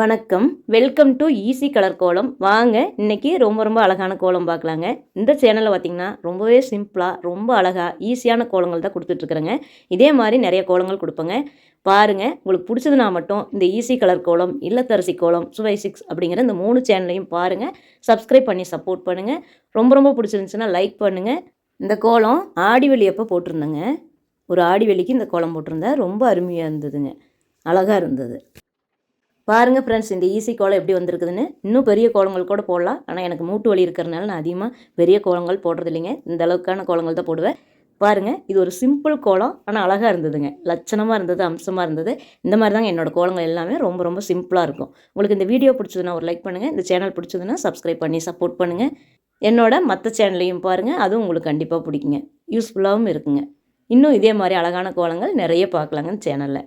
வணக்கம். Welcome to easy colour கோலம் வாங்க இன்னைக்கு ரொம்ப ரொம்ப அழகான கோலம் பார்க்கலாங்க. இந்த சேனலில் பார்த்தீங்கன்னா ரொம்பவே சிம்பிளாக ரொம்ப அழகாக ஈஸியான கோலங்கள் தான் கொடுத்துட்ருக்குறேங்க. இதே மாதிரி நிறைய கோலங்கள் கொடுப்பேங்க. பாருங்கள் உங்களுக்கு பிடிச்சதுனா மட்டும் இந்த ஈஸி கலர் கோலம் இல்லத்தரசி கோலம் சுவை சிக்ஸ் அப்படிங்கிற இந்த மூணு சேனலையும் பாருங்கள் சப்ஸ்கிரைப் பண்ணி சப்போர்ட் பண்ணுங்கள் ரொம்ப ரொம்ப பிடிச்சிருந்துச்சுன்னா லைக் பண்ணுங்கள் இந்த கோலம் ஆடி வெளி அப்போ போட்டிருந்தேங்க. ஒரு ஆடி வெளிக்கு இந்த கோலம் போட்டிருந்தேன். ரொம்ப அருமையாக இருந்ததுங்க. அழகாக இருந்தது. பாருங்கள் ஃப்ரெண்ட்ஸ் இந்த ஈஸி கோலம் எப்படி வந்திருக்குதுன்னு. இன்னும் பெரிய கோலங்கள் கூட போடலாம். ஆனால் எனக்கு மூட்டு வலி இருக்கிறனால நான் அதிகமாக பெரிய கோலங்கள் போடுறது இல்லைங்க இந்த அளவுக்கான கோலங்கள் தான் போடுவேன். பாருங்கள் இது ஒரு சிம்பிள் கோலம் ஆனால் அழகாக இருந்ததுங்க. லட்சணமாக இருந்தது அம்சமாக இருந்தது. இந்த மாதிரி தாங்க என்னோடய கோலங்கள் எல்லாமே ரொம்ப ரொம்ப சிம்பிளாக இருக்கும். உங்களுக்கு இந்த வீடியோ பிடிச்சதுன்னா ஒரு லைக் பண்ணுங்கள் இந்த சேனல் பிடிச்சதுன்னா சப்ஸ்கிரைப் பண்ணி சப்போர்ட் பண்ணுங்கள் என்னோட மற்ற சேனல்லையும் பாருங்கள் அதுவும் உங்களுக்கு கண்டிப்பாக பிடிக்குங்க. யூஸ்ஃபுல்லாகவும் இருக்குங்க. இன்னும் இதே மாதிரி அழகான கோலங்கள் நிறைய பார்க்கலாங்க சேனலில்